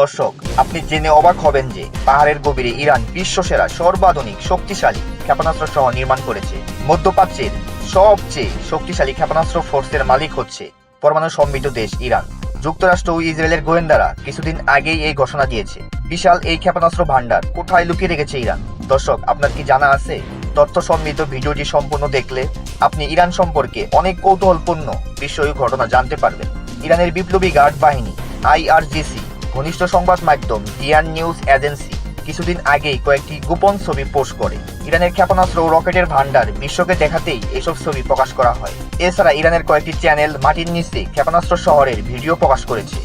দর্শক, আপনি জেনে অবাক হবেন যে পাহাড়ের গভীরে ইরান বিশ্বসেরা, সর্বাধুনিক, শক্তিশালী ক্ষেপণাস্ত্র সহ নির্মাণ করেছে। মধ্যপ্রাচ্যের সবচেয়ে শক্তিশালী ক্ষেপণাস্ত্র ফোর্সের মালিক হচ্ছে পরমাণু সমৃদ্ধ দেশ ইরান। যুক্তরাষ্ট্র ও ইসরায়েলের গোয়েন্দারা কিছুদিন আগেই এই ঘোষণা দিয়েছে। বিশাল এই ক্ষেপণাস্ত্র ভান্ডার কোথায় লুকিয়ে রেখেছে ইরান? দর্শক, আপনার কি জানা আছে? তথ্য সমৃদ্ধ ভিডিওটি সম্পূর্ণ দেখলে আপনি ইরান সম্পর্কে অনেক কৌতূহলপূর্ণ বিষয় ঘটনা জানতে পারবেন। ইরানের বিপ্লবী গার্ড বাহিনী, আইআরজিসি ঘনিষ্ঠ সংবাদ মাধ্যম ডিয়ান নিউজ এজেন্সি কিছুদিন আগেই কয়েকটি গোপন ছবি পোস্ট করে। ইরানের ক্ষেপণাস্ত্র ও রকেটের ভান্ডার বিশ্বকে দেখাতেই এসব ছবি প্রকাশ করা হয়। এছাড়া ইরানের কয়েকটি চ্যানেল মাটির নিচে ক্ষেপণাস্ত্র শহরের ভিডিও প্রকাশ করেছে।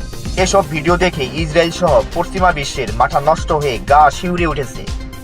এসব ভিডিও দেখে ইসরায়েল সহ পশ্চিমা বিশ্বের মাথা নষ্ট হয়ে গা শিউরে উঠেছে।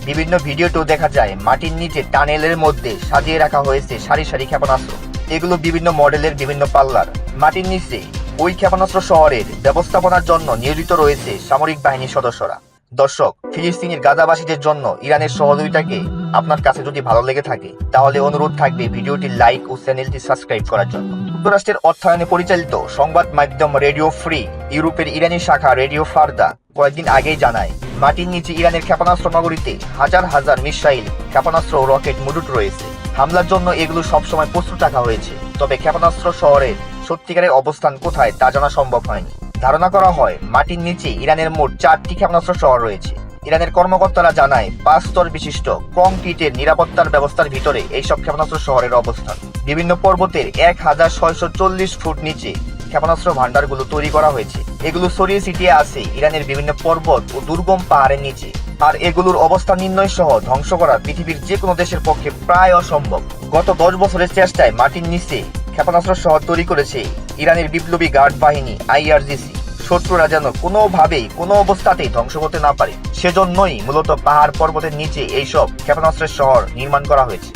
বিভিন্ন ভিডিওতেও দেখা যায়, মাটির নিচে টানেলের মধ্যে সাজিয়ে রাখা হয়েছে সারি সারি ক্ষেপণাস্ত্র। এগুলো বিভিন্ন মডেলের বিভিন্ন পাল্লার। মাটির নিচে ওই ক্ষেপণাস্ত্র শহরের ব্যবস্থাপনার জন্য নিয়োজিত রয়েছে সামরিক বাহিনীর সদস্যরা। দর্শক, ফিলিস্তিনের গাজাবাসীদের জন্য ইরানের সহযোগিতাকে আপনার কাছে যদি ভালো লেগে থাকে, তাহলে অনুরোধ থাকবে ভিডিওটি লাইক ও চ্যানেলটি সাবস্ক্রাইব করার জন্য। যুক্তরাষ্ট্রের অর্থায়নে পরিচালিত সংবাদ মাধ্যম রেডিও ফ্রি, ইউরোপের ইরানি শাখা রেডিও ফারদা কয়েকদিন আগেই জানায়, মাটির নিচে ইরানের ক্ষেপণাস্ত্র নগরীতে হাজার হাজার মিসাইল, ক্ষেপণাস্ত্র ও রকেট মজুট রয়েছে। হামলার জন্য এগুলো সবসময় প্রস্তুত রাখা হয়েছে, তবে ক্ষেপণাস্ত্র শহরের সত্যিকারের অবস্থান কোথায় তা জানা সম্ভব হয়নি। ধারণা করা হয়, মাটির নিচে ইরানের মোট চারটি ক্ষেপণাস্ত্র শহর রয়েছে। ইরানের কর্মকর্তারা জানায়, পাঁচ স্তর বিশিষ্ট কংক্রিটের নিরাপত্তার ব্যবস্থার ভিতরে এইসব ক্ষেপণাস্ত্র শহরের অবস্থান। বিভিন্ন পর্বতের এক হাজার ছয়শো চল্লিশ ফুট নিচে ক্ষেপণাস্ত্র ভান্ডারগুলো তৈরি করা হয়েছে। এগুলো ছড়িয়ে ছিটিয়ে আছে ইরানের বিভিন্ন পর্বত ও দুর্গম পাহাড়ের নিচে। আর এগুলোর অবস্থান নির্ণয় সহ ধ্বংস করা পৃথিবীর যে কোনো দেশের পক্ষে প্রায় অসম্ভব। গত দশ বছরের চেষ্টায় মাটির নিচে ক্ষেপণাস্ত্র সহ তৈরি করেছে ইরানের বিপ্লবী গার্ড বাহিনী, আইআরজিসি। শত্রুরা যেন কোনোভাবেই কোনো অবস্থাতেই ধ্বংস করতে না পারে, সেজন্যই মূলত পাহাড় পর্বতের নিচে এইসব ক্ষেপণাস্ত্রের শহর নির্মাণ করা হয়েছে।